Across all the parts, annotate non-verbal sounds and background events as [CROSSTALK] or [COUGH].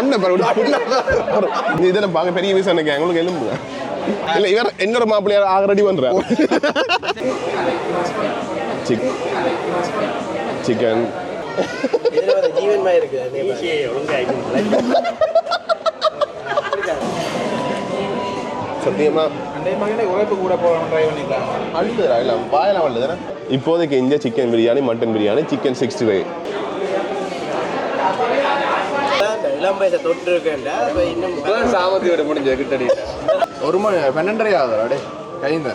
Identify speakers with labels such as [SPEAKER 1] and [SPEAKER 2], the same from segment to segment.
[SPEAKER 1] கண்ணை நீ இதெல்லாம் பார்க்க பெரிய விஷயம் எனக்கு எங்களுக்கு எலும்பு இல்ல. இவர் என்னோட மாப்பிள்ளையார் ஆல்ரெடி ரெடி பண்ற சிக்கன் சத்தியமா? இப்போதைக்கு India chicken biryani mutton biryani chicken sixty five
[SPEAKER 2] இளம் வயசை தொட்டு இருக்கேன்டா அப்ப இன்னும்
[SPEAKER 3] சாமத்தியோட முடிஞ்ச கிட்டடி ஒரு மணி பன்னெண்டரை ஆகுதுடா டே கைந்த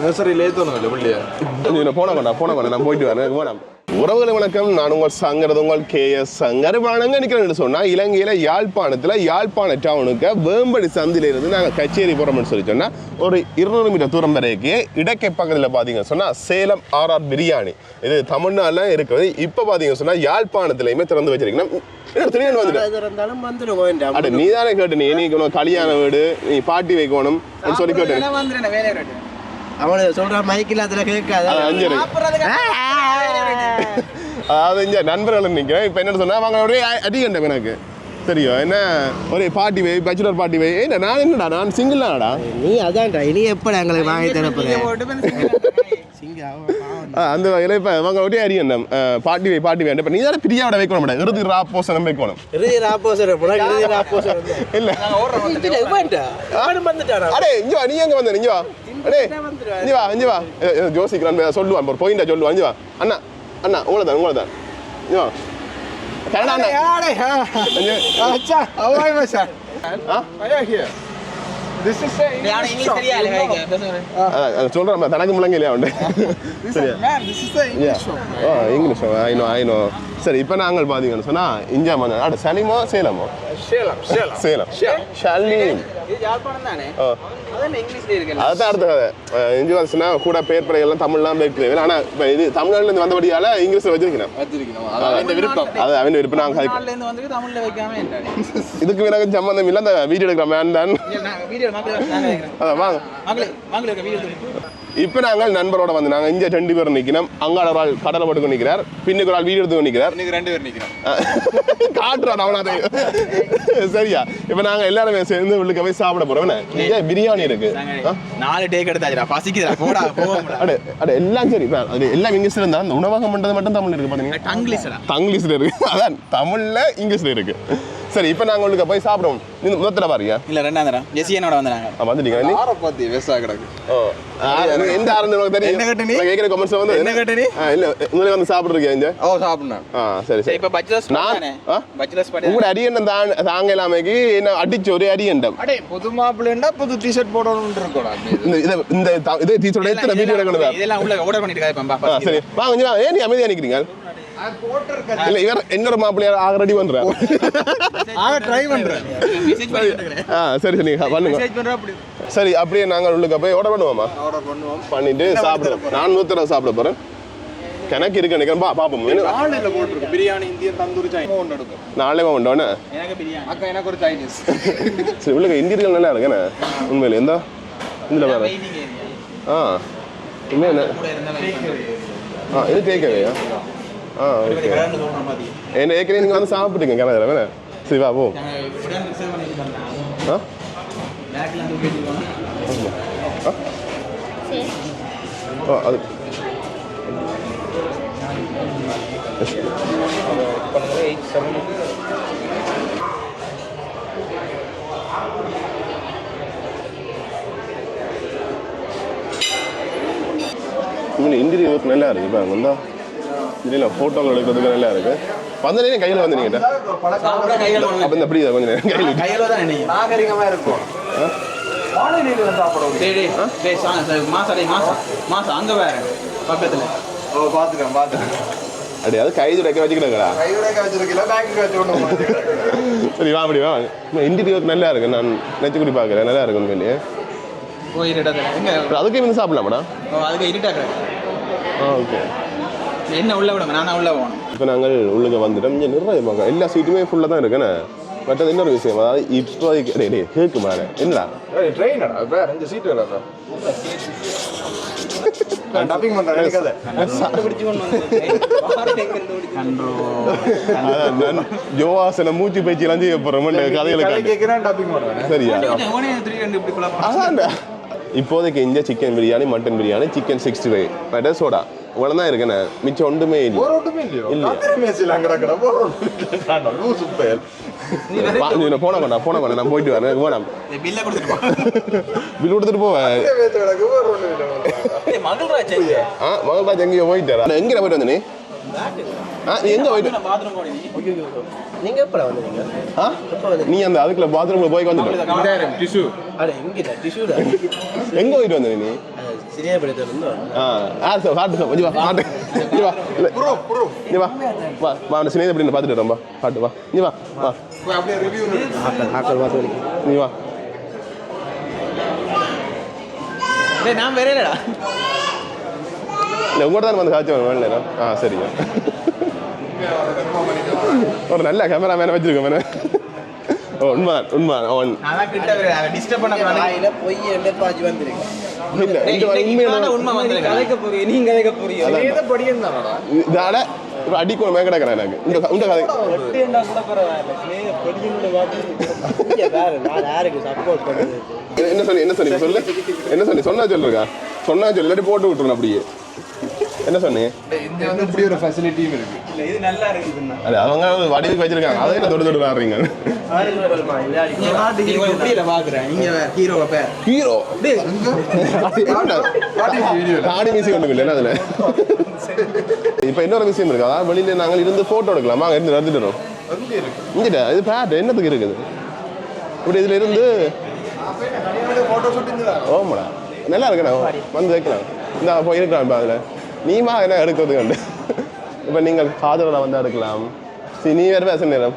[SPEAKER 3] நர்சரியில் ஏற்றணும் இல்லை பிள்ளைய
[SPEAKER 1] போன கொண்டா போன கொண்டா நான் போயிட்டு வரேன் போனேன் உறவுகளை வணக்கம் நான் உங்கள் சங்கரது உங்கள் கே எஸ் சங்கர் வணங்க நிற்கிறேன்னு சொன்னால் இலங்கையில் யாழ்ப்பாணத்தில் யாழ்ப்பாண டவுனுக்கு வேம்படி சந்திலிருந்து நாங்கள் கச்சேரி போகிறோம்னு சொல்லி சொன்னால் ஒரு இருநூறு மீட்டர் தூரம் வரைக்கும் இடக்கை பக்கத்தில் பார்த்தீங்க சொன்னால் சேலம் ஆர்ஆர் பிரியாணி இது தமிழ்நாட்டில் இருக்கிறது இப்போ பார்த்தீங்க சொன்னால் யாழ்ப்பாணத்துலையுமே திறந்து வச்சிருக்கீங்கன்னா நீ தானே கேட்டு நீ கல்யாண வீடு நீ பாட்டி வைக்கணும் சொல்லி கேட்டு
[SPEAKER 2] அவனுக்கு சொல்ற மைக்கில் அதுல கேட்காது.
[SPEAKER 1] அது அஞ்சு அதாவது இங்க நண்பர்கள் நிற்கிறேன் இப்போ என்ன சொன்னா அவங்க ஒரே அடிக்கண்டம் எனக்கு. தெரியும். என்ன? ஒரே பார்ட்டி வை பேச்சுலர் பார்ட்டி வை. என்ன நான் என்னடா? நான் சிங்கிள் தானடா
[SPEAKER 2] நீ அதான்டா. இனி எப்படா எங்களுக்கு வாங்கி தரப்போற சிங்க
[SPEAKER 1] அந்த வகையில் இப்போ அவங்க ஒரே அடிக்கண்டம் பார்ட்டி வை பார்ட்டி வை. இப்போ நீ தானே பிரியாவோட வைக்கணும் மேடம் இறுதி ராப்போசனம் வைக்கணும்.
[SPEAKER 2] இறுதி போனா இறுதி ஆப்போசர்
[SPEAKER 1] இல்லை. அடே இங்க வா நீ எங்க வந்த? இங்க வா. அடே இங்க வா இங்க வா. ஜோசிக்கிறான் சொல்லுவான் ஒரு பாயிண்டா சொல்லுவான். இங்க வா. அண்ணா அண்ணா உங்களை தான் உங்களை தான் இங்க வா. அதான் சொல்றேன் தனக்கு முழங்க இல்லையா உண்டு [LAUGHS] சரியா? ஓ English I know I know சரி இப்போ நாங்கள் பார்த்தீங்கன்னு சொன்னா இந்தியா மன்ன அட சனிமோ சேலமோ சேலம் ஷாலினி. ஓ அதுதான் அடுத்த கதை. அஹ் இஞ்சி வாசனா கூட பேர் படை எல்லாம் தமிழ்லாம் வைக்கிறேன். ஆனால் இப்போ இது தமிழ்நாட்டுல இருந்து வந்தபடியால இங்கிலீஷில் வச்சிருக்கிறேன். அது அவன் விருப்பம். நாங்கள் இதுக்கு எனக்கு சம்மந்தம் இல்லை. அந்த வீடியோ எடுக்கிற மேன் தான். வாங்க. இப்போ நாங்கள் நண்பரோட வந்து நாங்கள் இங்கே ரெண்டு பேரும் நிற்கணும் அங்காட ஒரு ஆள் கடலை போட்டுக்கொண்டு நிற்கிறார் பின்னுக்கு ஒரு ஆள் வீடியோ எடுத்து நிற்கிறார்
[SPEAKER 3] இன்னைக்கு ரெண்டு பேர் நிக்கிறோம். [LAUGHS]
[SPEAKER 1] காட்டுறான் அவனாத [LAUGHS] சரியா. இப்போ நாங்கள் எல்லாருமே சேர்ந்து உள்ளுக்க போய் சாப்பிட போகிறோம் இங்கே பிரியாணி இருக்கு?
[SPEAKER 3] நாலு டேக் எடுத்தாச்சுடா. பசிக்குதுடா. போடா
[SPEAKER 1] அட [LAUGHS] அட எல்லாம் சரி. அது எல்லாம் இங்கிலீஷ்ல இருந்தா அந்த உணவகம் பண்றது மட்டும் தமிழ் இருக்கு பாத்தீங்க
[SPEAKER 3] டங்கிலீஷ்டா
[SPEAKER 1] தங்கிலீஷ்ல இருக்கு. அதான் தமிழ்ல இங்கிலீஷ்ல இருக்கு. சரி இப்போ நாங்கள் உங்களுக்கு போய் சாப்பிடுவோம். நீ முதல்ல பாருங்க
[SPEAKER 3] இல்ல ரெண்டாம் தரம் ஜெசி என்னோட வந்தாங்க
[SPEAKER 1] ஆ, வந்துட்டீங்க நீ.
[SPEAKER 4] ஆரை பார்த்து வேஸ்டா கிடக்கு.
[SPEAKER 1] ஓ எந்த ஆரம்பம் உங்களுக்கு தெரியும்?
[SPEAKER 3] என்ன கேட்ட நீ?
[SPEAKER 1] நான் கேட்குற கமெண்ட்ஸ் வந்து
[SPEAKER 3] என்ன கேட்ட நீ?
[SPEAKER 1] இல்ல உங்களுக்கு வந்து சாப்பிட்ருக்கீங்க இங்க
[SPEAKER 4] ஓ சாப்பிடுனேன்
[SPEAKER 1] ஆ சரி
[SPEAKER 3] சரி. இப்ப பச்சுலஸ்
[SPEAKER 1] நான்?
[SPEAKER 3] பச்சுலஸ் படி
[SPEAKER 1] உங்களோட அரியண்டம் தான் தாங்க இல்லாமைக்கு என்ன அடிச்ச ஒரு அரியண்டம்
[SPEAKER 4] அடே புது மாப்பிள்ளைண்டா புது டிஷர்ட் போடணும்னு இருக்கோடா
[SPEAKER 1] இந்த இதை. இந்த இதே டீச்சரோட எத்தனை வீடியோ எடுக்கணும்?
[SPEAKER 3] இதெல்லாம் உள்ள ஆர்டர் பண்ணிட்டு இருக்காங்க
[SPEAKER 1] ஆ சரி. வாங்க. ஏன் நீ அமைதியா நிக்கிறீங்க? இல்ல இவர் என்னோட மாப்பிள்ளையார் ஆக ரெடி பண்றேன்
[SPEAKER 4] ஆக ட்ரை பண்றேன்
[SPEAKER 1] ஆ சரி சரி பண்ணுங்க. சரி அப்படியே நாங்கள் உள்ளுக்க போய் ஆர்டர் பண்ணுவோமா?
[SPEAKER 4] ஆர்டர் பண்ணுவோம்.
[SPEAKER 1] பண்ணிட்டு சாப்பிடுவோம் நான் நூத்தி சாப்பிட போறேன். கணக்கு இருக்கு நினைக்கிறேன். பா பாப்போம்.
[SPEAKER 4] ஆன்லைன்ல போட்டுருக்கு பிரியாணி இந்தியன் தந்தூரி சைனா ஒன்று எடுக்கும்.
[SPEAKER 1] நாளே உண்டோன்னு
[SPEAKER 3] எனக்கு பிரியாணி.
[SPEAKER 4] அக்கா எனக்கு ஒரு சைனீஸ் [LAUGHS]
[SPEAKER 1] சரி உள்ளுக்க இந்தியர்கள் நல்லா இருக்குண்ணே உண்மையில எந்த? இதுல வேற ஆ உண்மையா ஆ இது டேக்அவேயா ஆ ஓகே என்ன ஏற்கனவே நீங்கள் வந்து சாப்பிட்டுங்க கணக்கில் வேணா சரி வா போ. ஆ? ஆ? அது. ஒர்க் நல்லா இருக்கு இப்போ வந்தா. இதில் ஃபோட்டோங்கள் எடுக்கிறதுக்கு நல்லா இருக்கு. வந்த நேரம் கையில் வந்து நீங்கள்
[SPEAKER 3] கைகள்
[SPEAKER 1] அப்போ இந்த அப்படி கொஞ்சம் நேரம் கையில்
[SPEAKER 3] கையில தான் நீங்க
[SPEAKER 4] நாகரிகமா இருக்கும். ஆன்லைன்ல சாப்பிடுவோம்
[SPEAKER 3] டேய் டேய் டேய் சா சா- மாசா டேய் மாசா மாசா அங்க வேற பக்கத்துல.
[SPEAKER 4] ஓ பாத்துட்டேன் பாத்துட்டேன்
[SPEAKER 1] அப்படி அது கை துடைக்க வச்சுக்கிடுங்கடா
[SPEAKER 4] கையோட வச்சிருக்கல பேங்க்கு வச்சு கொண்டு
[SPEAKER 1] சரி வா அப்படி வா. இன்டீரியர் ஒர்க் நல்லா இருக்கு. நான் நெச்சு குடி பார்க்குறேன் நல்லா இருக்கு உண்மையிலேயே
[SPEAKER 3] போய் இடத்துல எங்க?
[SPEAKER 1] அப்புறம் அதுக்கே சாப்பிடலாமாடா?
[SPEAKER 3] ஓ, அதுக்கு இருட்டாக்குறேன்.
[SPEAKER 1] ஆ ஓகே.
[SPEAKER 3] என்ன உள்ள விடுங்க நான் உள்ள போகணும்.
[SPEAKER 1] இப்போ நாங்கள் உள்ளுக்கு வந்துட்டோம் இங்கே நிறைய எல்லா சீட்டுமே ஃபுல்லாக தான் இருக்குண்ணே மற்றது இன்னொரு விஷயம் அதாவது இப்போதைக்கு டேய் டேய் கேக்கு மேலே என்னடா?
[SPEAKER 4] ட்ரெயினடா வேற இந்த சீட்டு இல்ல டப்பிங் பண்றேன்
[SPEAKER 1] யோகாசன மூச்சு பயிற்சி எல்லாம் செய்ய போறோம் கதையில.
[SPEAKER 4] கேட்கிறேன் டப்பிங் பண்ணுவேன்
[SPEAKER 1] சரியா? இப்போதைக்கு இங்க chicken biryani mutton biryani chicken sixty five butter soda இவ்வளோ தான் இருக்கேண்ணே மிச்சம் ஒன்றுமே இல்லை
[SPEAKER 4] ஒரு ஒட்டுமே இல்லையோ
[SPEAKER 1] நிமிஷம் போன கொண்டா போன கொண்டா நான் போயிட்டு வரேன்
[SPEAKER 2] பில்ல கொடுத்துட்டு
[SPEAKER 1] பில் கொடுத்துட்டு போவேன்
[SPEAKER 4] ஒன்றும் இல்லை
[SPEAKER 2] மகள்ராஜ்
[SPEAKER 1] ஆ மகள்ராஜ் எங்கேயோ போயிட்டாரா எங்கே போயிட்டு வந்த நீ ஆ நீ எங்கே போயிட்டு
[SPEAKER 2] நீங்க எப்படா வந்தீங்க
[SPEAKER 1] நீ அந்த அதுக்குள்ள பாத்ரூம்ல போய் வந்துட்டோம்
[SPEAKER 4] டிஷ்யூ
[SPEAKER 2] அட இங்க டிஷ்யூடா
[SPEAKER 1] எங்க போயிட்டு வந்த நீ
[SPEAKER 2] சிறிய படத்துல இருந்தோம்
[SPEAKER 1] ஆ ஆ சார் பாட்டு கொஞ்சம் வா பாட்டு நீ வா இல்ல,
[SPEAKER 4] ப்ரோ ப்ரோ.
[SPEAKER 1] நீ வா வா வா அந்த சினேத அப்படின்னு பார்த்துட்டு வரேன், வா பாட்டு வா. நீ வா வா. நீ வா.
[SPEAKER 2] நான் வேற இல்லடா.
[SPEAKER 1] இல்லை உங்கள்கிட்ட தான் வந்து காய்ச்சி வேணும் ஆ சரிங்க ஒரு நல்ல கேமரா மேனை வச்சிருக்கேன் மேனே ஓ உண்மை உண்மை அவன்
[SPEAKER 2] டிஸ்டர்ப் பண்ண பொய் என்ன பாஜி வந்திருக்கு.
[SPEAKER 1] இல்லை இந்த உண்மையான
[SPEAKER 2] உண்மை வந்திருக்கு கலைக்க போறீங்க நீங்க கலைக்க போறீங்க.
[SPEAKER 4] ஏதோ படியும் தானடா
[SPEAKER 1] இதால இப்போ அடிக்கணும் மேக கிடக்கிறேன் எனக்கு. இந்த இந்த கதை என்ன- சொல்லி என்ன சொல்லி சொல்லு. என்ன சொல்லி சொன்னா சொல்லுங்க. சொன்னா சொல்லு இல்லாட்டி போட்டு விட்டுருணும் அப்படியே. என்ன சொன்னேன்
[SPEAKER 4] இந்த வந்து இப்படி ஒரு ஃபெசிலிட்டியும் இருக்கு.
[SPEAKER 2] இல்ல இது நல்லா இருக்குதுன்னா
[SPEAKER 1] அது அவங்க வடிவுக்கு வச்சிருக்காங்க. அதை என்ன தொடு தொடு ஹீரோ தாடி மியூசிக் ஒன்றும் இல்லை அதில் இப்போ இன்னொரு விஷயம் இருக்கு அதாவது வெளியில நாங்கள் இருந்து போட்டோ எடுக்கலாமா அங்கே இருந்து நடந்துட்டு இங்கிட்ட இது பேட் என்னத்துக்கு இருக்குது இப்படி இதுல இருந்து ஓமடா நல்லா இருக்கணும் வந்து வைக்கலாம் இந்த போய் இருக்கலாம் அதில் நீமா என்ன எடுக்கிறது கண்டு இப்போ நீங்கள் ஃபாதரோட வந்து எடுக்கலாம் சரி நீ வேறு பேச நேரம்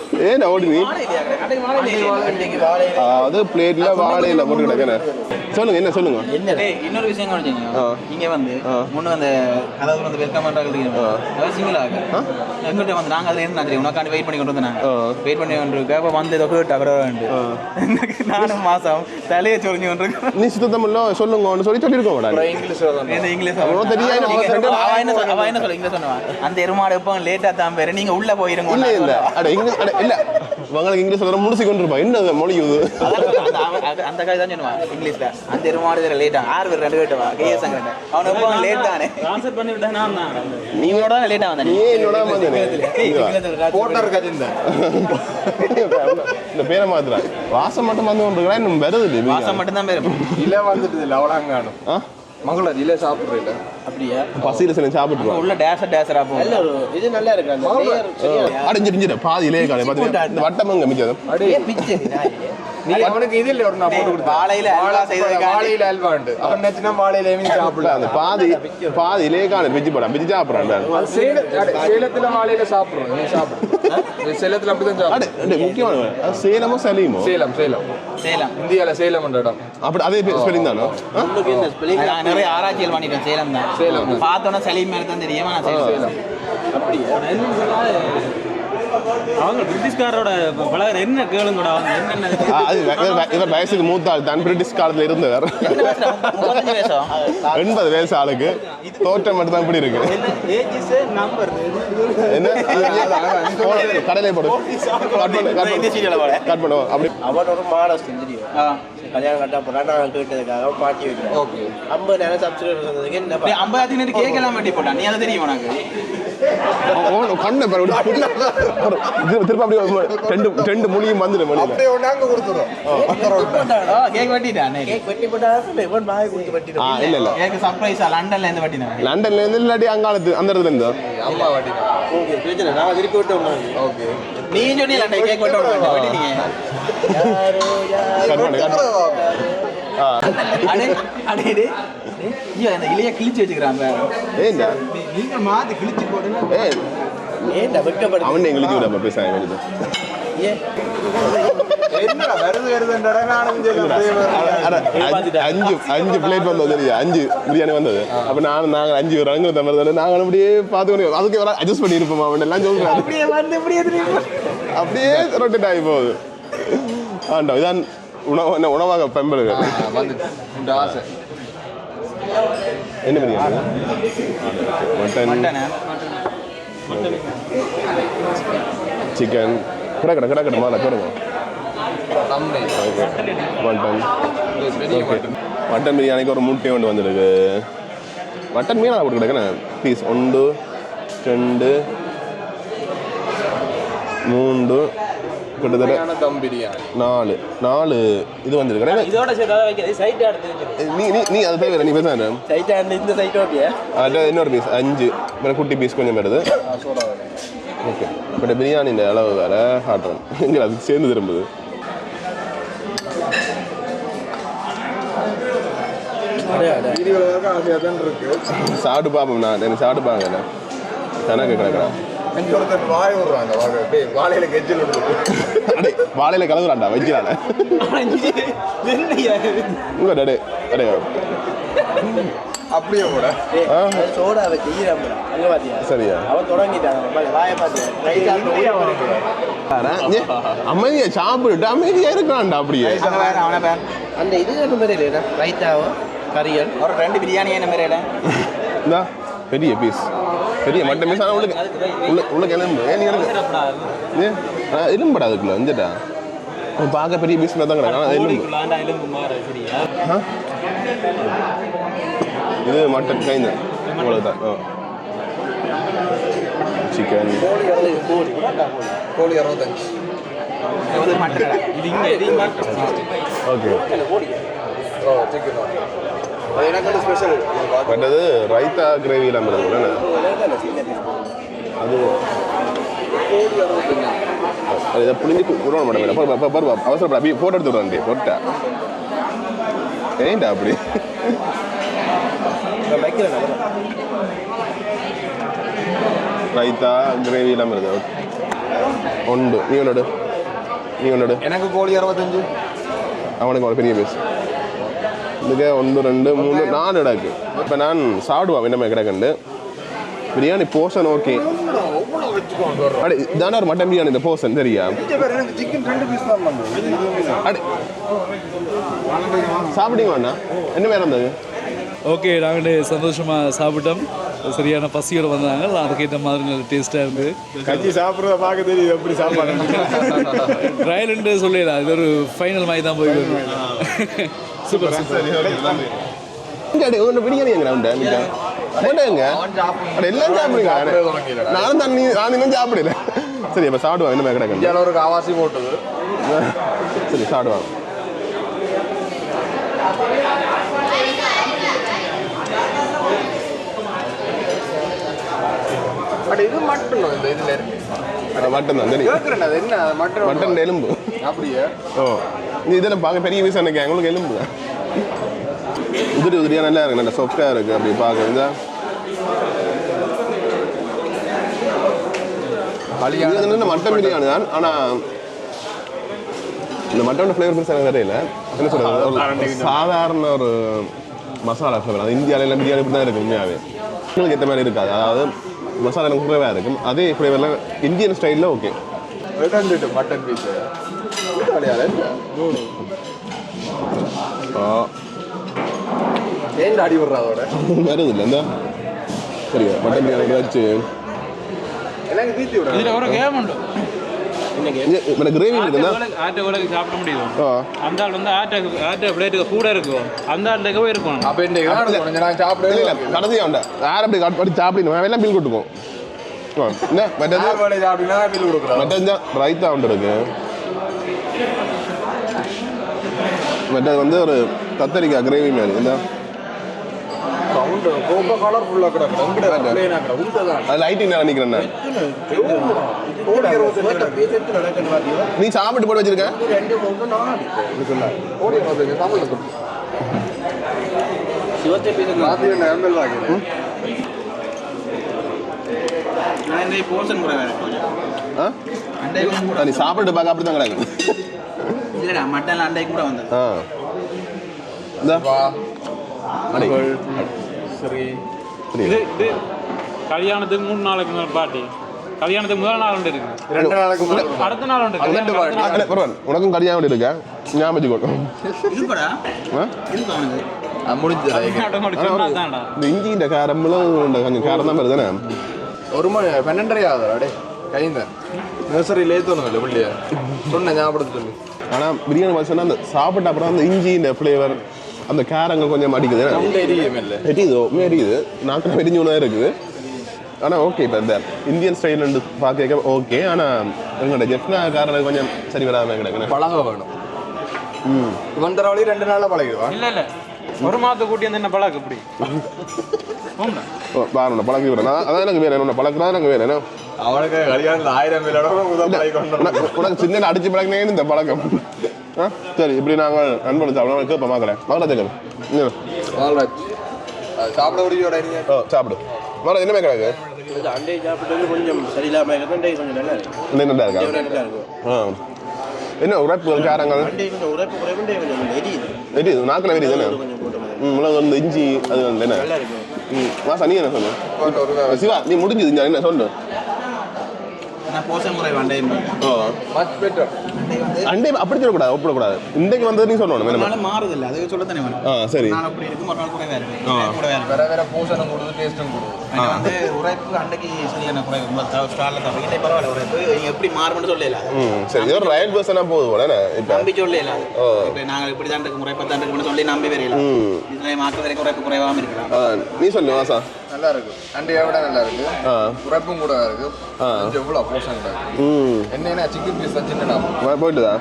[SPEAKER 1] ஏன் ஓடி நீ அது பிளேட்ல வாழையில போட்டு கிடக்கேன் சொல்லுங்க என்ன சொல்லுங்க?
[SPEAKER 5] இன்னொரு விஷயம் கவனிச்சீங்க. இங்க வந்து. முன்ன அந்த அதாவது வந்து வெல்கம் பண்றாங்க சிங்கிளா எங்கிட்ட வந்து நாங்க அதுல இருந்து தெரியும். உனக்காண்டி வெயிட் பண்ணி கொண்டு வந்தேன்
[SPEAKER 1] ஆ.
[SPEAKER 5] வெயிட் பண்ணி கொண்டு இருக்க அப்ப வந்து ஏதோ கேட்டு எனக்கு நானும் மாசம் தலையை சொரிஞ்சு கொண்டு இருக்கேன்
[SPEAKER 1] நீ சுத்த தமிழ்ல சொல்லுங்க சொல்லி
[SPEAKER 4] தான்
[SPEAKER 5] இந்த இங்கிலீஷ்
[SPEAKER 1] அவ்வளவு தெரியாது,
[SPEAKER 5] அவ
[SPEAKER 1] நம்ம friend-
[SPEAKER 5] அவ என்ன சொல்ல அவ என்ன சொல்ல? இங்கிலீஷ் சொன்னவா? அந்த எருமாடு எப்போ லேட்டா தான் பேரு. நீங்க உள்ள போயிருங்க
[SPEAKER 1] இல்ல இல்ல. அட இங்கிலீஷ் அட இல்ல. உங்களுக்கு இங்கிலீஷ் சொல்ற முடிச்சு கொண்டு இருப்பா என்ன மொழி இது?
[SPEAKER 5] அந்த- காய் தான் சொல்லுவான் இங்கிலீஷ்ல. அந்த எருமாடு வேற லேட்டா ஆறு பேர் ரெண்டு கேட்டவா கேஎஸ் அவன் எப்போ லேட் தானே ட்ரான்ஸ்ஃபர் பண்ணி விட்டா நான் தான் நீங்களோட லேட்டா வந்தேன்
[SPEAKER 1] நீ. என்னோட வந்தனே
[SPEAKER 4] போட்டர் கஜிந்த
[SPEAKER 1] இந்த பேரை மாத்துறா. வாசம் மட்டும் வந்து கொண்டு இன்னும் வருது இல்லை
[SPEAKER 5] மாசம் மட்டும் தான் பேரு
[SPEAKER 4] இல்ல வந்துட்டு இல்ல அவள அங்க காணும்.
[SPEAKER 1] ஆ?
[SPEAKER 4] மகள இல்ல சாப்பிடுறீல.
[SPEAKER 2] அப்படியா?
[SPEAKER 1] பசியில் சில சாப்பிட்டுருவான்
[SPEAKER 5] உள்ள டேசர் டேசரா போகும்
[SPEAKER 2] இது நல்லா இருக்கு. அந்த layer சரியா
[SPEAKER 1] அடைஞ்சிட்டு பாதி இலையே காலை பார்த்தீங்கன்னா இந்த வட்டமங்க மிச்சம்?
[SPEAKER 2] ஏ பிச்சை நீ
[SPEAKER 4] அவனுக்கு இது இல்ல ஒரு நான் போட்டு கொடுத்தேன்.
[SPEAKER 5] வாழையில அல்வா செய்வதற்காண்டி.
[SPEAKER 4] வாழையில அல்வா உண்டு. அவன் நினைச்சுனா வாழையில மீன் சாப்பிடலாம்
[SPEAKER 1] அந்த பாதி பாதி இலையே காலை பிச்சு போடான் பிச்சு சாப்பிட்றான்
[SPEAKER 4] சேலத்துல வாழையில சாப்பிடுறோம் நீ சாப்பிடு. [LAUGHS] சேலத்துல அப்படிதான் சாப்பிடு
[SPEAKER 1] அட, முக்கியமான அது சேலமோ சலீமோ
[SPEAKER 4] சேலம் சேலம்.
[SPEAKER 5] சேலம்.
[SPEAKER 4] இந்தியால சேலம் என்ற இடம்.
[SPEAKER 1] அப்படி அதே ஸ்பெல்லிங் தானோ?
[SPEAKER 2] Spelling?
[SPEAKER 5] நான் நிறைய ஆராய்ச்சிகள் பண்ணிட்டேன் சேலம் தான்.
[SPEAKER 4] சேலம் தான்.
[SPEAKER 5] பார்த்தோன்னா சலீம் மாதிரி தான் தெரியுமா? நான் சேலம்.
[SPEAKER 4] சேலம்.
[SPEAKER 6] அவங்க பிரிட்டிஷ்காரோட பழகிற என்ன கேளுங்கடா அவங்க என்னென்ன
[SPEAKER 1] ஆ, அது இவர் வயசுக்கு மூத்த ஆள் தான் பிரிட்டிஷ் காலத்துல இருந்தவர் எண்பது வயசு ஆளுக்கு. தோற்றம் மட்டும் தான் இப்படி இருக்கு. என்ன கடையிலே [LAUGHS] போடு கட் பண்ணுவோம் அப்படி.
[SPEAKER 2] அவன் ஒரு மாடஸ்ட் தெரியும்
[SPEAKER 5] ஆ.
[SPEAKER 2] கல்யாணம் கட்டா போனா நான் கேட்டதுக்காக பாட்டி வைக்கிறேன்.
[SPEAKER 4] ஓகே.
[SPEAKER 2] ஐம்பது நேரம் சப்ஸ்கிரைபர் வந்ததுக்கு என்ன
[SPEAKER 5] டேய், ஐம்பதாயிரத்தி நேரம் கேட்கலாம் போட்டான் நீ அதை தெரியும் உனக்கு?
[SPEAKER 1] கண்ணை அப்படியே ரெண்டு ரெண்டு மொழியும் வந்துடும்
[SPEAKER 4] அப்படியே அங்க கொடுத்துறோம்
[SPEAKER 5] ஆ, கேக் வெட்டிட்டான்
[SPEAKER 2] கேக் வெட்டி போட்டா இவன் பாய் கொடுத்து
[SPEAKER 1] ஆ
[SPEAKER 2] வெட்டிடும்
[SPEAKER 1] இல்ல. இல்ல
[SPEAKER 5] எனக்கு சர்ப்ரைஸா லண்டன்ல இருந்து வெட்டினான்
[SPEAKER 1] லண்டன்ல இருந்து இல்லாட்டி அங்காளத்து அந்த இடத்துல இருந்தோ?
[SPEAKER 4] அம்மா வாட்டி
[SPEAKER 2] ஓகே பிரச்சனை திருப்பி விட்டு
[SPEAKER 4] ஓகே.
[SPEAKER 5] நீ சொன்னீங்க கேக். ஐயோ அந்த இலைய கிழிச்சு வச்சுக்கிறான் பாரு.
[SPEAKER 1] ஏண்டா
[SPEAKER 6] நீங்க மாத்தி கிழிச்சு போடுங்க
[SPEAKER 1] ஏய்
[SPEAKER 2] ஏன்டா வெட்கப்படுது
[SPEAKER 1] அவன் எங்களுக்கு வெளியே
[SPEAKER 2] ஏன்
[SPEAKER 1] அஞ்சு அஞ்சு பிளேட் வந்தது சரியா அஞ்சு பிரியாணி வந்தது. அப்ப நானும் நாங்க அஞ்சு பேர் அங்கே தம்பி நாங்கள் அப்படியே பார்த்து அதுக்கு வர அட்ஜஸ்ட் பண்ணியிருப்போம் அவன். எல்லாம் சொல்றாரு
[SPEAKER 5] அப்படியே
[SPEAKER 1] ரொட்டேட் ஆகி போகுது. ஆண்டா இதான் உணவு என்ன உணவாக
[SPEAKER 3] ஆசை.
[SPEAKER 1] என்ன பிரியாணி? மட்டன். சிக்கன் கிடக்கட கிடக்கட மாலை
[SPEAKER 3] தம்னை
[SPEAKER 1] ஓகே மட்டன் ஓகே மட்டன் பிரியாணிக்கு ஒரு முட்டை ஒன்று வந்திருக்கு. மட்டன் மீனா போட்டு கிடக்குறேன் பீஸ் ஒன்று ரெண்டு மூன்று கிட்டத்தட்ட
[SPEAKER 3] உண்மையான தம் பிரியாணி.
[SPEAKER 1] நாலு. நாலு இது வந்திருக்கு.
[SPEAKER 6] இதோட சேர்த்து வைக்கிறது சைட்
[SPEAKER 1] நீ நீ நீ அதை தவிர நீ பேசாரு
[SPEAKER 2] சைட்டா அந்த இந்த சைட் ஓட்டியா?
[SPEAKER 1] அதான் இன்னொரு பீஸ் அஞ்சு. அப்புறம் குட்டி பீஸ் கொஞ்சம் வருது ஓகே பட் பிரியாணிൻ്റെ அளவு வேற. காட்டுறேன் எங்கே அது சேர்ந்து திரும்புது. சாப்பிட்டு பார்ப்போம் நான் எனக்கு சாப்பிட்டு பாருங்க கணக்கு கிடக்குறேன்
[SPEAKER 4] வாழையில
[SPEAKER 1] கலந்துறான்டா வைக்கிறானே. உங்க டே அடே
[SPEAKER 4] அப்படியே கூட
[SPEAKER 2] சோடா வச்சு அங்க பாத்தியா?
[SPEAKER 1] சரியா.
[SPEAKER 2] அவன் தொடங்கிட்டான்.
[SPEAKER 1] அமைதியா சாப்பிட்டுட்டு அமைதியா இருக்கிறான்டா அப்படியே.
[SPEAKER 5] அங்க வேற அவனை பேர்
[SPEAKER 2] அந்த இது என்ன கரியல்
[SPEAKER 5] ஒரு ரெண்டு பிரியாணி என்ன மாதிரி
[SPEAKER 1] இந்தா பெரிய பீஸ் பெரிய மட்டன் பீஸ் ஆனால் உள்ள உள்ள உள்ள கிளம்பு ஏன் நீ எலும்புடா அதுக்குள்ள வந்துட்டா பார்க்க பெரிய பீஸ் தான் கிடக்கு. ஆனால் எலும்பு? இது மட்டன் கைந்து. அவ்வளோதான் ஆ. சிக்கன்
[SPEAKER 4] கோழி அறுபத்தஞ்சு.
[SPEAKER 1] ஓகே பட் அது ரைத்தா கிரேவி இல்லாமல் இருக்குல்ல அது அது இதை புளிஞ்சு விட மாட்டேன் பாரு பாரு பாரு அவசரப்பட அப்படியே ஃபோட்டோ எடுத்து விடுறான் போட்டா ஏன்டா அப்படி? ரைத்தா கிரேவி இல்லாமல் இருக்கு. உண்டு. நீ ஒன்னோடு நீ ஒன்னோடு
[SPEAKER 4] எனக்கு கோழி அறுபத்தஞ்சு.
[SPEAKER 1] அவனுக்கு ஒரு பெரிய பேஸ் இதுக்கு ஒன்று ரெண்டு மூணு நாலு இடாக்கு. இப்போ நான் சாப்பிடுவேன் என்ன கிடக்கண்டு பிரியாணி போர்ஷன் ஓகே அடி இதான ஒரு மட்டன் பிரியாணி இந்த போர்ஷன் சரியா
[SPEAKER 4] எனக்கு சிக்கன் ரெண்டு பீஸ் தான் பண்ணுறது
[SPEAKER 1] அடி. சாப்பிட்டீங்களா என்ன பேர் இருந்தது?
[SPEAKER 7] ஓகே நாங்கள் சந்தோஷமாக சாப்பிட்டோம். சரியான பசியோட வந்தாங்க. அதுக்கேற்ற மாதிரி நல்ல டேஸ்ட்டாக இருந்து.
[SPEAKER 4] கஞ்சி சாப்பிட்றத பார்க்க தெரியுது எப்படி சாப்பாடு? [LAUGHS]
[SPEAKER 7] ட்ரையல்ன்ட்டு சொல்லிடலாம். இது ஒரு ஃபைனல் மாதிரி தான் போய் சூப்பர் சூப்பர்
[SPEAKER 1] பிரியாணி எங்க உண்டு? அட எல்லாம் சாப்பிடுங்க நானும் தண்ணி நான் இன்னும் சாப்பிடல. சரி அப்போ சாப்பிடுவான் என்ன கிடக்கு.
[SPEAKER 3] ஒரு காவாசி போட்டது.
[SPEAKER 1] சரி சாப்பிடுவான்
[SPEAKER 3] பட் இது மட்டும் இந்த இதில் இருக்கு.
[SPEAKER 1] மட்டன் தான் தெரியும்.
[SPEAKER 3] கேட்குறேன் அது என்ன? மட்டன்
[SPEAKER 1] மட்டன் எலும்பு.
[SPEAKER 3] அப்படியே?
[SPEAKER 1] ஓ. நீ இதெல்லாம் பார்க்க பெரிய பீஸ் எனக்கு உங்களுக்கு எலும்பு உதிரி உதிரியாக நல்லா இருக்கு நல்லா சாஃப்டாக இருக்கு அப்படி பார்க்க இந்த இது வந்து மட்டன் பிரியாணி தான் ஆனால் இந்த மட்டனோட ஃப்ளேவர் பெருசாக எனக்கு தெரியல. என்ன சொல்றது ஒரு சாதாரண ஒரு மசாலா ஃப்ளேவர் அது இந்தியாவில எல்லாம் பிரியாணி இப்படி தான் இருக்கு உண்மையாகவே உங்களுக்கு ஏற்ற மாதிரி இருக்காது. அதாவது மசாலா எனக்கு குறைவாக இருக்கும். அதே ஃப்ளேவரில் இந்தியன் ஸ்டைலில் ஓகே
[SPEAKER 3] மட்டன் பீஸ் விளையாட
[SPEAKER 1] ஆ
[SPEAKER 3] ஏன் அடி விடுறா அதோட
[SPEAKER 1] வருது இல்லை இந்த சரியா மட்டன் பிரியாணி வச்சு
[SPEAKER 3] எனக்கு தீத்தி விடுறேன்
[SPEAKER 6] இதுல ஒரு கேம் உண்டு.
[SPEAKER 1] எனக்கு கிரேவி இருக்குதா
[SPEAKER 6] ஆட்ட உலக சாப்பிட முடியும்
[SPEAKER 1] ஆ.
[SPEAKER 6] அந்த ஆள் வந்து ஆட்ட ஆட்ட பிளேட்டுக்கு கூட இருக்கும் அந்த ஆட்டுக்கு போய் இருக்கும்
[SPEAKER 3] அப்போ கொஞ்சம் நான் சாப்பிடவே
[SPEAKER 1] இல்லை கடைசியாக உண்டா யார் அப்படி பண்ணி சாப்பிடணும்? எல்லாம் பில் கொடுத்துக்கும் என்ன?
[SPEAKER 3] சாப்பிட்டீங்கன்னா கொடுக்குறோம்
[SPEAKER 1] ரைத்தா உண்டு இருக்கு. மற்றது வந்து ஒரு கத்தரிக்காய் கிரேவி மாதிரி. இந்த.
[SPEAKER 3] சவுண்டு ரொம்ப கலர்ஃபுல்லாக கிடக்கு
[SPEAKER 1] அது லைட்டிங் நான் நினைக்கிறேன் நீ சாப்பிட்டு போட்டு வச்சிருக்க?
[SPEAKER 3] கோடி அறுபத்தஞ்சு தமிழில் சொல்லு
[SPEAKER 2] சிவத்தை பேசுங்க
[SPEAKER 3] மாற்றி என்ன எம்எல் வாங்கினேன்
[SPEAKER 5] நான் இந்த போர்ஷன் கூட வேற
[SPEAKER 1] ஆ
[SPEAKER 5] அண்டை கொஞ்சம். கூட
[SPEAKER 1] நீ சாப்பிட்டு பார்க்க அப்படி தான் கிடக்கு.
[SPEAKER 5] இல்லடா மட்டன் அண்டைக்கு கூட வந்தது.
[SPEAKER 1] ஆ. இந்த. அடே.
[SPEAKER 3] சரி.
[SPEAKER 6] இது இது கல்யாணத்துக்கு மூணு நாளைக்கு முதல் பாட்டி. கல்யாணத்துக்கு முதல் நாள் ஒன்று இருக்கு.
[SPEAKER 3] ரெண்டு நாளைக்கு முன்னாடி
[SPEAKER 6] அடுத்த நாள் இருக்கு.
[SPEAKER 3] ரெண்டு பாட்டி.
[SPEAKER 1] அடே, பரவாயில்ல. உனக்கும் கல்யாணம் இருக்கா? ஞாபகம் வச்சுக்கோ. ஆ?
[SPEAKER 5] இருக்கு அவனுக்கு.
[SPEAKER 3] முடிஞ்சது.
[SPEAKER 1] இந்த கொஞ்சம் காரம் தான்?
[SPEAKER 3] ஒரு மணி பன்னெண்டரை ஆகுதுடா டே கைந்த நர்சரியில் ஏற்றணும் பிள்ளைய சொன்ன ஞாபகத்தை சொல்லி
[SPEAKER 1] ஆனால் பிரியாணி மசாலா அந்த சாப்பிட்ட அப்புறம் அந்த இஞ்சி இந்த ஃப்ளேவர் அந்த காரங்கள் கொஞ்சம் அடிக்குது எரியுது உண்மையாக எரியுது நாக்கில் வெடிஞ்சு ஒன்றா இருக்குது ஆனால் ஓகே இப்போ இந்த இந்தியன் ஸ்டைல் ரெண்டு பார்க்க ஓகே ஆனால் எங்களோட ஜெஃப்னா காரணம் கொஞ்சம் சரி வராமல் கிடக்குண்ணே
[SPEAKER 3] பழக வேணும் இவன் தரவழி ரெண்டு நாள்ல பழகிடுவான்
[SPEAKER 6] இல்ல இல்ல ஒரு மாதத்தை கூட்டி வந்து என்ன போம்டா.
[SPEAKER 1] ஓ பாருண்ணா பழக்கி நான் அதான் எனக்கு வேணும். என்ன பழக்கிறதா எனக்கு வேணும். என்ன?
[SPEAKER 3] அவனுக்கு கல்யாணத்தில் ஆயிரம்
[SPEAKER 1] உனக்கு சின்ன அடிச்சு பழகினே இந்த பழக்கம். ஆ? சரி இப்படி நாங்கள் நண்பன் சாப்பிடுவோம் கேட்போம் பார்க்குறேன் மகளா தேக்கல்
[SPEAKER 3] சாப்பிட முடியோட
[SPEAKER 1] ஓ சாப்பிடு. மகளா என்ன கிடக்கு
[SPEAKER 2] அண்டை சாப்பிட்டது கொஞ்சம் சரியில்லாம கொஞ்சம் நல்லா இருக்கு.
[SPEAKER 1] நல்லா இருக்கா? ஆ. என்ன உரைப்பு காரங்கள்?
[SPEAKER 2] எரியுது.
[SPEAKER 1] நாக்கில் எரியுது என்ன? ம் மிளகு வந்து இஞ்சி அது வந்து என்ன? ம் மாசா நீ என்ன சொல்லு சிவா நீ முடிஞ்சது இங்க என்ன சொல்லு
[SPEAKER 5] நான் போச முறை வண்டையும்
[SPEAKER 1] ஓ
[SPEAKER 3] மச் பெட்டர்
[SPEAKER 5] அண்டை
[SPEAKER 1] அப்படி சொல்லக்கூடாது ஒப்பிடக்கூடாது. இன்றைக்கு வந்தது நீ சொல்லணும்
[SPEAKER 5] மாறுது இல்லை அது சொல்ல தானே
[SPEAKER 1] ஆ சரி.
[SPEAKER 5] அப்படி இருக்கும் ஒரு நாள் கூடவே இருக்கு
[SPEAKER 1] ஆ.
[SPEAKER 5] கூடவே இருக்கு
[SPEAKER 3] வேற வேற பூசணம் கொடுத்து டேஸ்ட்டும்
[SPEAKER 5] ஆனா வந்து உரைப்பு அன்னைக்கு சரியான ரொம்ப ஸ்டாலில் தப்பி இல்லை பரவாயில்ல உரைப்பு. நீங்க எப்படி மாறும்னு சொல்லல.
[SPEAKER 1] சரி. ஒரு ரயல் பர்சனாக போகுது போல என்ன? இப்போ
[SPEAKER 5] நம்பி சொல்லல.
[SPEAKER 1] ஓ.
[SPEAKER 5] இப்போ நாங்கள் இப்படி தான் இருக்கு முறைப்பா தான் இருக்குன்னு சொல்லி நம்பி வரையில
[SPEAKER 1] ம்.
[SPEAKER 5] இதுல மாற்ற வரைக்கும் உரைப்பு குறைவாம இருக்கலாம்.
[SPEAKER 1] ஆ, நீ சொல்லு வாசா.
[SPEAKER 3] நல்லா இருக்கு அண்டையை விட நல்லா இருக்கு உரைப்பும் கூட இருக்கு. கொஞ்சம் எவ்வளோ கிடையாது
[SPEAKER 1] ம்.
[SPEAKER 3] என்னன்னா சிக்கன் பீஸ் தான் சின்ன
[SPEAKER 1] வா, போயிட்டுதா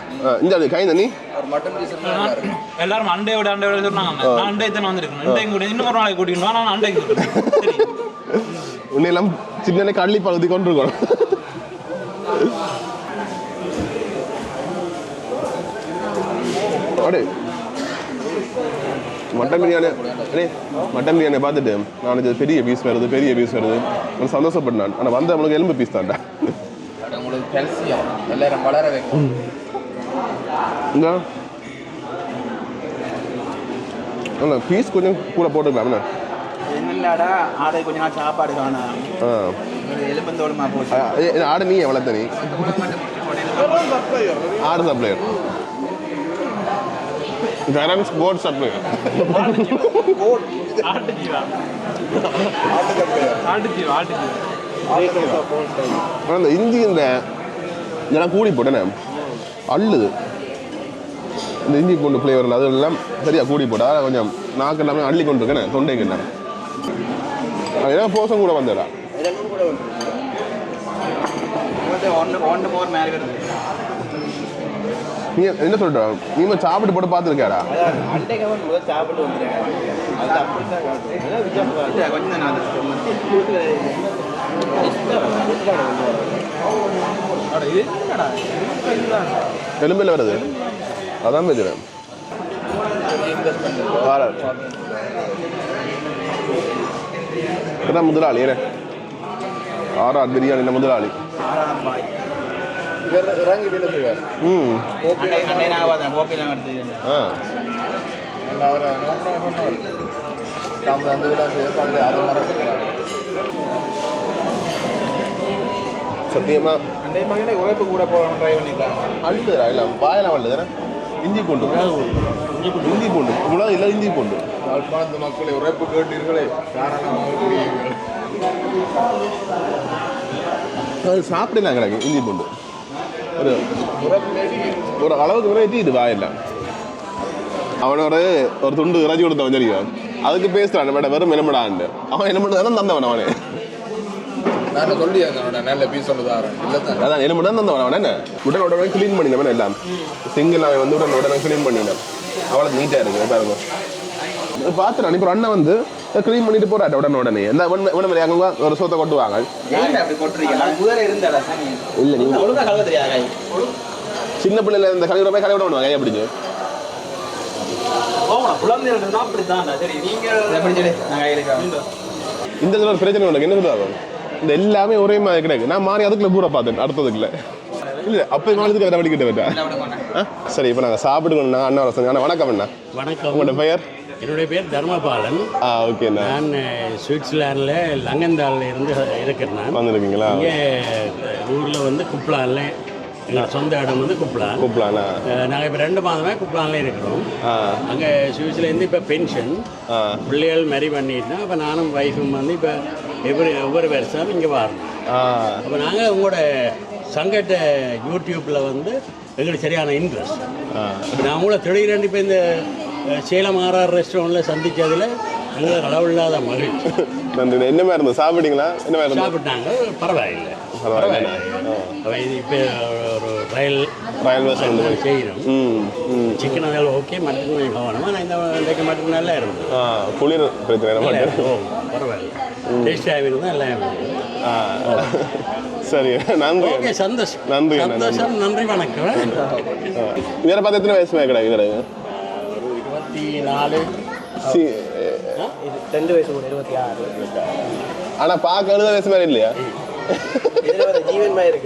[SPEAKER 1] இந்த கை தண்ணி
[SPEAKER 3] ஒரு மட்டன் பீஸ் நல்லா இருக்கு
[SPEAKER 6] எல்லாரும் அண்டையோட அண்டையோட சொன்னாங்க நான் அண்டை தானே வந்திருக்கேன். இண்டையும் கூட இன்னும் ஒரு நாளைக்கு கூட்டிட்டு வா, நான் சரி.
[SPEAKER 1] உன்னையெல்லாம் சின்ன கள்ளி பகுதி கொண்டிருக்கணும் அடே [LAUGHS] மட்டன் பிரியாணி. அடே மட்டன் பிரியாணி பார்த்துட்டு நான் நினைச்சது பெரிய பீஸ் வருது பெரிய பீஸ் வருது. நான். சந்தோஷப்பட்டேன் ஆனால் வந்த நம்மளுக்கு எலும்பு பீஸ் தான்டா.
[SPEAKER 3] உங்களுக்கு கல்சியம் எல்லாரும் வளர வைக்கும்
[SPEAKER 1] இந்த. இல்லை பீஸ் கொஞ்சம் கூட போட்டுக்கலாம்
[SPEAKER 5] என்னடாடா ஆடை கொஞ்ச நாள் சாப்பாடு காணாம் போச்சு.
[SPEAKER 1] இது ஆடு நீ வளர்த்த நீ. ஆடு சப்ளையர். கரன்ஸ் போர்ட் சப்ளையர்
[SPEAKER 6] அந்த இந்தி
[SPEAKER 1] ஆனால் இந்த இதெல்லாம் கூடி போட்டேனே அள்ளுது. இந்த இஞ்சி பூண்டு ஃப்ளேவர் அது எல்லாம் சரியாக கூடி போட்டா கொஞ்சம் நாக்கு எல்லாமே அள்ளி கொண்டு இருக்கேன் தொண்டைக்கு என்ன? ஏன்னா போசம் கூட வந்தடா
[SPEAKER 2] இதெல்லாம் கூட வந்து
[SPEAKER 5] ஒன்று ஒன்று மோர் மேலே வருது
[SPEAKER 1] நீ என்ன சொல்ற? நீ சாப்பிட்டு போட்டு பார்த்துருக்காடா எலும்பில் வருது. அதான் பேசுறேன். முதலாளி ஆறாறு பிரியாணி முதலாளி.
[SPEAKER 3] இறங்கி வேலை செய்வார்
[SPEAKER 1] ம் ஆ.
[SPEAKER 3] அவர் நம்ம அந்த பண்ணல அதை மறக்கிறார்
[SPEAKER 1] சத்தியமா?
[SPEAKER 5] அண்டை மகனே உழைப்பு கூட போகணும் ட்ரை பண்ணிக்கலாம்
[SPEAKER 1] அழுதுடா இல்லை வாயெல்லாம் அழுதுதானே இஞ்சி பூண்டு. இஞ்சி பூண்டு. இவ்வளோ இல்லை இஞ்சி பூண்டு.
[SPEAKER 3] யாழ்ப்பாணத்து மக்களை உரைப்பு கேட்டீர்களே. காரணமாக
[SPEAKER 1] அது சாப்பிடலாம் கிடக்கு இஞ்சி பூண்டு. ஒரு ஒரு அளவுக்கு மேலே எட்டிட்டு வாயில்ல அவன் ஒரு ஒரு துண்டு இறைச்சி கொடுத்தவன் சரியா அதுக்கு பேசுறான் மேடம் வெறும் என்னமடான்னு அவன் என்ன தானே தந்தவன் அவனே
[SPEAKER 3] நான் சொல்லி நல்ல பீஸ் சொல்லுதாரன்
[SPEAKER 1] அதான் என்ன மட்டும் தந்தவன் அவன் என்ன உடனே உடனே க்ளீன் பண்ணினவன் எல்லாம் சிங்கிள் அவன் வந்து உடனே உடனே க்ளீன் பண்ணினான் நீட்டாக இருக்கு பாருங்க பார்த்துறான் இப்போ அண்ணன் வந்து க்ளீன் பண்ணிட்டு போறாட்ட உடனே உடனே. இந்த உடனே அங்கே ஒரு சோத்தை கொட்டுவாங்க இல்லை நீங்கள்
[SPEAKER 5] தெரியாதா?
[SPEAKER 1] சின்ன பிள்ளைல இந்த கழுவி போய் கழுவிட பண்ணுவாங்க கையை பிடிச்சு.
[SPEAKER 6] போகணும் குழந்தைகள் தான் அப்படித்தான்டா. சரி நீங்க
[SPEAKER 5] எப்படி சொல்லி நான் கையில்
[SPEAKER 1] இந்த ஒரு பிரச்சனை உனக்கு. என்ன சொல்லுவாங்க இந்த எல்லாமே ஒரே மாதிரி கிடையாது நான் மாறி அதுக்குள்ள பூரா பார்த்தேன் அடுத்ததுக்குள்ள. இல்லை அப்போ காலத்துக்கு வேற வழிகிட்ட வேட்டா சரி இப்போ நாங்கள் சாப்பிடுக்கணும் நான் அண்ணா அண்ணா. வணக்கம் அண்ணா.
[SPEAKER 8] வணக்கம்.
[SPEAKER 1] உங்களோட பெயர்?
[SPEAKER 8] என்னுடைய பேர் தர்மபாலன்.
[SPEAKER 1] ஆ ஓகேண்ணா
[SPEAKER 8] நான் சுவிட்சர்லாண்டில் லங்கந்தாலில் இருந்து இருக்கிறேன்
[SPEAKER 1] வந்திருக்கீங்களா?
[SPEAKER 8] இங்கே ஊரில் வந்து குப்லானில். எங்களோட சொந்த இடம் வந்து குப்லான்.
[SPEAKER 1] கூப்பிடலாண்ணா
[SPEAKER 8] நாங்கள் இப்போ ரெண்டு மாதமே குப்லானில் இருக்கிறோம். அங்கே சுவிட்சர்லேருந்து இப்போ பென்ஷன். பிள்ளைகள் மேரி பண்ணிட்டுனா அப்போ நானும் ஒய்ஃபும் வந்து இப்போ எவ்வொரு ஒவ்வொரு வருஷம் இங்கே வரணும். அப்போ நாங்கள் உங்களோட சங்கட்ட யூடியூப்பில் வந்து எங்களுக்கு சரியான இன்ட்ரெஸ்ட் நான் உங்களை திடீரெண்டு இப்போ இந்த சேலம் ஆர்ஆர் ரெஸ்டாரண்ட்டில் சந்தித்ததில் எங்களுக்கு அளவில்லாத மகிழ்ச்சி.
[SPEAKER 1] நன்றி என்ன மாதிரி இருந்தது? சாப்பிட்டீங்களா? என்ன மாதிரி
[SPEAKER 8] சாப்பிட்டாங்க. பரவாயில்லை.
[SPEAKER 1] பரவாயில்லைண்ணா
[SPEAKER 8] அப்போ இது இப்போ ஒரு ரயில்
[SPEAKER 1] ரயில்வே ஸ்டேஷன்
[SPEAKER 8] செய்கிறோம்
[SPEAKER 1] ம் ம்.
[SPEAKER 8] சிக்கன் அதில் ஓகே மட்டன் கொஞ்சம் கவனம். ஆனால் இந்த இன்றைக்கு மட்டன் நல்லா இருந்தது.
[SPEAKER 1] குளிர் பிரச்சனை
[SPEAKER 8] பரவாயில்ல. டேஸ்டாக இருந்தால் எல்லாம்
[SPEAKER 1] சரி நன்றி.
[SPEAKER 8] ஓகே சந்தோஷம்
[SPEAKER 1] நன்றி
[SPEAKER 8] நன்றி. வணக்கம்.
[SPEAKER 1] இவரை பார்த்து எத்தனை வயசு கிடையாது
[SPEAKER 8] இருபத்தி நாலு.
[SPEAKER 1] சி
[SPEAKER 2] ரெண்டு வயசு கூட இருபத்தி ஆறு.
[SPEAKER 1] ஆனால் பார்க்க எழுத வயசு மாதிரி இல்லையா?
[SPEAKER 2] ஜீவன் மாதிரி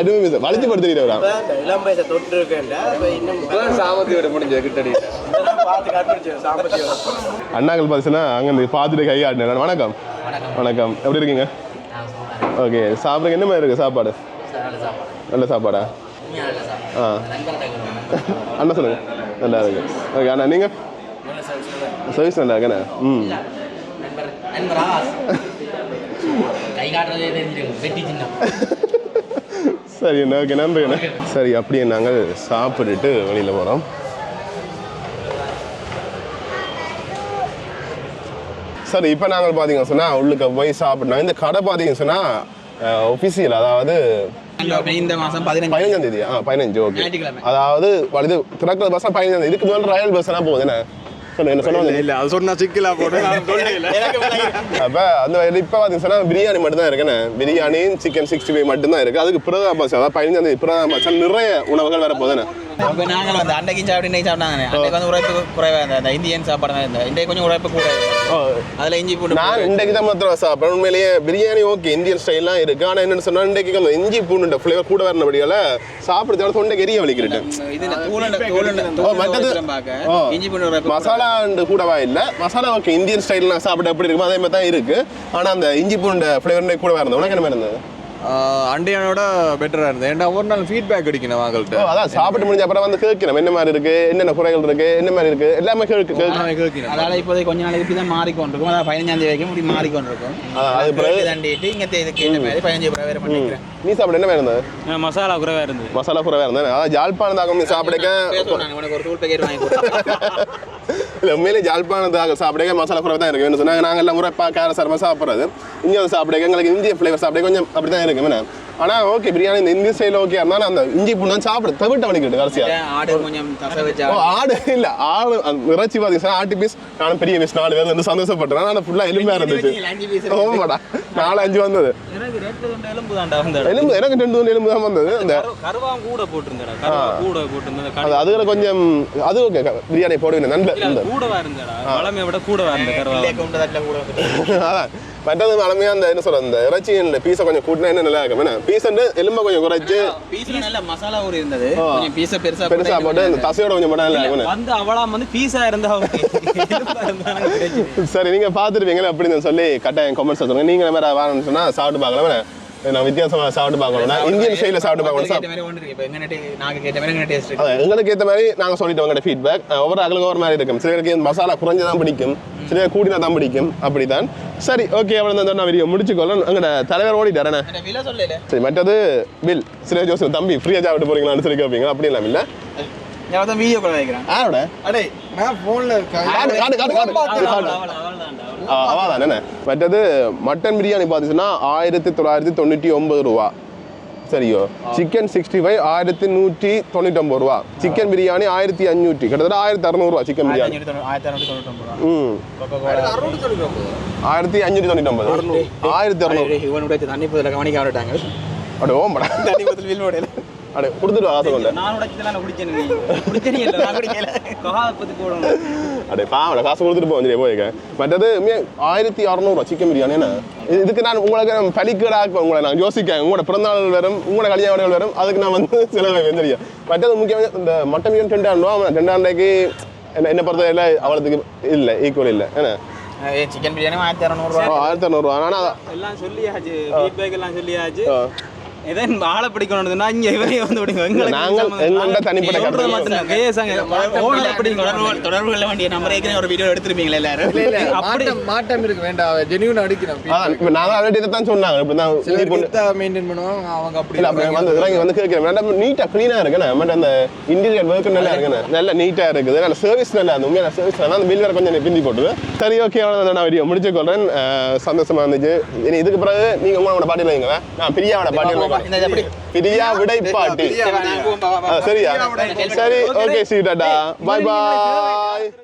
[SPEAKER 1] இது வளைச்சு படுத்துக்கிறவரா
[SPEAKER 2] இளம் வயசை தொட்டு
[SPEAKER 3] சாமத்தி விட முடிஞ்ச
[SPEAKER 1] அண்ணாக்கள் பார்த்தீங்கன்னா அங்கே பார்த்துட்டு கை ஆடினேன் வணக்கம். வணக்கம். எப்படி இருக்கீங்க? ஓகே. சாப்பிட்றதுக்கு என்ன மாதிரி இருக்குது சாப்பாடு. நல்ல சாப்பாடா? ஆ. அண்ணா சொல்லுங்க. நல்லா இருக்கு. ஓகே அண்ணா நீங்கள் சர்வீஸ் நல்லா இருக்கண்ணே? ம். சரி ஓகே நன்றி அண்ணா சரி அப்படியே நாங்கள் சாப்பிட்டுட்டு வெளியில் போகிறோம் சரி இப்போ நாங்கள் பார்த்தீங்கன்னு சொன்னால் உள்ளுக்க போய் சாப்பிட்டோம் இந்த கடை பார்த்தீங்கன்னு சொன்னால் ஒஃபிஷியல் அதாவது
[SPEAKER 5] இந்த மாசம் பதினஞ்சு.
[SPEAKER 1] பதினஞ்சாம் தேதி ஆ பதினஞ்சு ஓகே. அதாவது இது திறக்கிற பஸ் பதினஞ்சாம் தேதி. இதுக்கு முதல்ல ரயில் பஸ் எல்லாம் போகுது என்ன? சொல்லுங்க என்ன சொல்லுவாங்க
[SPEAKER 3] இல்லை அது சொன்னா சிக்கலா போட்டு நான்
[SPEAKER 1] அப்போ அந்த இப்போ பார்த்தீங்கன்னா பிரியாணி மட்டும் தான் இருக்குண்ணே பிரியாணி சிக்கன் சிக்ஸ்டி ஃபைவ் மட்டும் தான் இருக்குது அதுக்கு பிரதா பஸ் அதாவது பதினஞ்சாம் தேதி பிரதா பஸ் நிறைய உணவுகள் வர போதுண்ணே
[SPEAKER 5] இப்போ நாங்கள் வந்து அன்றைக்கு சாப்பிட்டு இன்னைக்கு சாப்பிட்டாங்க அன்றைக்கு வந்து உழைப்பு குறைவாக இருந்தது அந்த இந்தியன் சாப்பாடு தான் இருந்தது இன்றைக்கு கொஞ்சம் உழைப்பு கூட அதில் இஞ்சி பூண்டு
[SPEAKER 1] நான் இன்றைக்கு தான் மாத்திரம் சாப்பிட்றேன். உண்மையிலேயே பிரியாணி ஓகே இந்தியன் ஸ்டைல்லாம் இருக்கு. ஆனால் என்னன்னு சொன்னா இன்றைக்கு கொஞ்சம் இஞ்சி பூண்டு ஃப்ளேவர் கூட வரபடியால சாப்பிடுறதால தொண்டைக்கு எரிய ஓ, மற்றது-.
[SPEAKER 5] இஞ்சி பூண்டு
[SPEAKER 1] மசாலா கூடவா இல்லை. மசாலா ஓகே இந்தியன் ஸ்டைல் நான் சாப்பிட எப்படி இருக்குமோ அதே மாதிரி தான் இருக்கு. ஆனால் அந்த இஞ்சி பூண்டு ஃப்ளேவர் கூட இருந்தது உனக்கு என்ன மாதிரி இருந்தது?
[SPEAKER 3] அண்டையானோட பெட்டராக இருந்தது. ஏன்டா ஒரு நாள் ஃபீட்பேக் அடிக்கணும் அவங்கள்ட்ட
[SPEAKER 1] அதான் சாப்பிட்டு முடிஞ்ச அப்புறம் வந்து கேட்கணும். என்ன மாதிரி இருக்கு? என்னென்ன குறைகள் இருக்கு? என்ன மாதிரி இருக்கு? எல்லாமே கேட்கு கேட்கு
[SPEAKER 3] கேட்கணும்.
[SPEAKER 5] அதால இப்போதைக்கு கொஞ்ச நாளைக்கு இப்படி தான் மாறிக்கொண்டிருக்கும். அதாவது பதினஞ்சாம் தேதி வரைக்கும் இப்படி மாறிக்கொண்டிருக்கும்
[SPEAKER 1] அது பிறகு-
[SPEAKER 5] தண்டிட்டு இங்கே இதுக்கு என்ன மாதிரி பதினஞ்சு பிறகு வேறு பண்ணிக்கிறேன்.
[SPEAKER 1] நீ சாப்பிட என்ன இருந்தது
[SPEAKER 6] மசாலா குறைவாக இருந்தது.
[SPEAKER 1] மசாலா குறைவா இருந்தது. அதான் ஜாழ்ப்பாணத்தாக்கம் நீ
[SPEAKER 5] கொடுத்தேன். [LAUGHS]
[SPEAKER 1] இல்லை உண்மையிலே ஜாழ்ப்பாணத்தாக சாப்பிடுங்க மசாலா குறைவாக தான் இருக்கு. சொன்னாங்க நாங்கள் எல்லாம் முறைப்பா கார சாரமாக சாப்பிட்றது. இங்கே சாப்பிடுங்க எங்களுக்கு இந்திய ஃப்ளேவர் சாப்பிட கொஞ்சம் அப்படி தான் இருக்கு. என்ன? ஆனால் ஓகே பிரியாணி இந்த இந்திய ஸ்டைல் ஓகே இருந்தாலும் அந்த இஞ்சி பூண்டு சாப்பிட. தவிட்ட வலிக்கிட்டு கடைசியாக
[SPEAKER 5] ஆடு கொஞ்சம்
[SPEAKER 1] ஓ ஆடு இல்லை ஆடு இறைச்சி பார்த்தீங்கன்னா ஆட்டு பீஸ் நானும் பெரிய பீஸ் நாலு பேர் வந்து சந்தோஷப்பட்டேன். ஆனால் ஃபுல்லாக எலுமையாக இருந்துச்சு. ஓமாடா நாலு அஞ்சு வந்தது.
[SPEAKER 5] துண்டு எலும்பு
[SPEAKER 1] எனக்கு ரெண்டு மூணு எலும்பு தான் வந்தது. அந்த
[SPEAKER 6] கூட போட்டிருந்தடா. கருவா கூட போட்டிருந்தது
[SPEAKER 1] அது அதுல கொஞ்சம் அது ஓகே பிரியாணி போடுவேன் நண்ப இந்த.
[SPEAKER 6] கூடவா இருந்தடா. வளமையை விட கூடவா இருந்த கருவா
[SPEAKER 5] இல்லையே கொண்டு தட்டில் கூட
[SPEAKER 1] அதான். மற்றது அலமையா அந்த என்ன சொல்ற அந்த இறைச்சி இந்த பீஸை கொஞ்சம் கூட்டினா என்ன நல்லா இருக்கும் என்ன பீஸ் எலும்பை கொஞ்சம் குறைச்சு
[SPEAKER 5] பீஸ்ல நல்ல மசாலா ஊறி இருந்தது கொஞ்சம் பீஸை பெருசா
[SPEAKER 1] பெருசா போட்டு இந்த தசையோட கொஞ்சம் நல்லா இருக்கும்
[SPEAKER 6] வந்து அவளாம் வந்து பீஸா இருந்தா.
[SPEAKER 1] சரி நீங்க பார்த்துருப்பீங்களா அப்படின்னு சொல்லி கட்டாயம் கமெண்ட்ஸ் சொல்லுங்க நீங்க வேற வாங்கணும்னு சொன்னா சாப்பிட்டு பார்க்கலாம்? நான் வித்தியாசமா சாப்பிட்டு பார்க்கணும் நான் இந்தியன் ஸ்டைல சாப்பிட்டு பார்க்கணும் அதான் எங்களுக்கு ஏற்ற மாதிரி நாங்கள் சொல்லிட்டு உங்கள்கிட்ட ஃபீட்பேக் ஒவ்வொரு ஆளுக்கும் ஒரு மாதிரி இருக்கும் சிலருக்கு மசாலா குறைஞ்சு தான் பிடிக்கும் சிலர் கூடினா தான் பிடிக்கும் அப்படிதான் சரி ஓகே அவ்வளோ தான் நான் வீடியோ முடிச்சுக்கொள்ளணும் எங்களோட தலைவர் ஓடிட்டாரண்ணே
[SPEAKER 5] விலை சொல்லல
[SPEAKER 1] சரி மற்றது பில் சில ஜோசப் தம்பி ஃப்ரீயாக சாப்பிட்டு போறீங்களான்னு சொல்லி கேட்பீங்க அப்படி இல்லாம இல்லை
[SPEAKER 5] நான் வீடியோ கூட வைக்கிறேன்
[SPEAKER 1] ஆரோட
[SPEAKER 3] அடே நான் ஃபோனில்
[SPEAKER 1] காடு காடு காடு காடு காடு அதான் என்ன மற்றது மட்டன் பிரியாணி பார்த்துச்சுன்னா ஆயிரத்தி தொள்ளாயிரத்தி தொண்ணூற்றி ஒன்பது ரூபா. சரியோ? சிக்கன் சிக்ஸ்டி ஃபைவ் ஆயிரத்தி நூற்றி தொண்ணூற்றி ஒம்பது ரூபா சிக்கன் பிரியாணி ஆயிரத்தி அஞ்சூற்றி கிட்டத்தட்ட ஆயிரத்தி அறநூறுவா சிக்கன் பிரியாணி. ம். ஆயிரத்தி அஞ்சூற்றி தொண்ணூற்றி ஒன்பது ஆயிரத்தி அறநூறு.
[SPEAKER 5] கவனிக்க விட்டாங்க
[SPEAKER 1] அப்படி ஓம்படா. அடே கொடுத்துட்டு காசு கொண்டு.
[SPEAKER 5] நான் உடைச்சதெல்லாம் குடிச்சேன் நீ. குடிச்சேன் இல்லை நான் குடிக்கல. கஹாவை பற்றி போடணும்.
[SPEAKER 1] அடே பாவல காசு கொடுத்துட்டு போவோம் சரி போயிருக்கேன் மற்றது ஆயிரத்தி அறநூறுவா சிக்கன் பிரியாணி என்ன? இது- இதுக்கு நான் உங்களுக்கு பலிக்கடாக்க உங்களை நான் யோசிக்கேன் உங்களோட பிறந்தநாள் வரும் உங்களோட கல்யாணம் வரும் அதுக்கு நான் வந்து [LAUGHS] செலவு தெரியும் மற்றது முக்கியமாக இந்த மட்டன் பிரியாணி ரெண்டாயிரம் ரூபா ரெண்டாயிரம் ரூபாய்க்கு என்ன என்ன பொறுத்தவரையில் அவ்வளோத்துக்கு இல்லை ஈக்குவல் இல்லை என்ன?
[SPEAKER 5] சிக்கன் பிரியாணி ஆயிரத்தி இரநூறுவா
[SPEAKER 1] ஓ, ஆயிரத்தி அறநூறுவா. ஆனால்
[SPEAKER 5] எல்லாம் சொல்லியாச்சு ஃபீட்பேக் எல்லாம் சொல்லியாச்சு. இதான் ஆளை பிடிக்கணும்னா இங்க இவரே வந்து எங்களுக்கு
[SPEAKER 1] நாங்கள் எங்கள்கிட்ட தனிப்பட்ட
[SPEAKER 5] சொல்றது
[SPEAKER 1] கருத்து
[SPEAKER 5] மட்டும்தான். கேசாங்க. ஓனர் பிடிங்க. தொடர்பு- தொடர்பு கொள்ள வேண்டிய நம்பர் ஏற்கனவே ஒரு வீடியோ எடுத்திருப்பீங்களா எல்லாரும். அப்படி
[SPEAKER 4] மாட்டம் மாட்டம் இருக்கு. வேண்டாம் ஜெனியூன் அடிக்கணும்.
[SPEAKER 1] அதான் இப்போ நாங்கள் ஆல்ரெடி இதை தான் சொன்னாங்க. இப்படி தான்
[SPEAKER 4] சில
[SPEAKER 1] இது
[SPEAKER 4] பேர்
[SPEAKER 1] பண்ணு-
[SPEAKER 4] கெத்தா மெயின்டைன் பண்ணுவாங்க. அவங்க அப்படி
[SPEAKER 1] இல்ல அப்ப வந்து இறங்கி வந்து கேட்கிறேன். மேடம் இருக்குண்ணே? அந்த இன்டீரியர் ஒர்க் நல்லா இருக்குண்ணே? நல்ல நீட்டா இருக்குது. நல்ல சர்வீஸ் நல்லா இருந்து உண்மையான சர்வீஸ் நல்லா அந்த பில் வேற கொஞ்சம் பிந்தி போட்டுது சரி ஓகே அவ்வளோ நான் வீடியோ முடிச்சு கொள்றேன் அஹ் சந்தோஷமா இருந்துச்சு. இதுக்கு பிறகு நீங்க உங்களோட பாட்டியில் வைங்க நான் பிரியாவோட
[SPEAKER 5] இது?
[SPEAKER 1] பாட்டியில் பிரியா விடை பாட்டி
[SPEAKER 5] சரி, வா, வா, வா, வா.
[SPEAKER 1] சரியா சரி okay see tata bye bye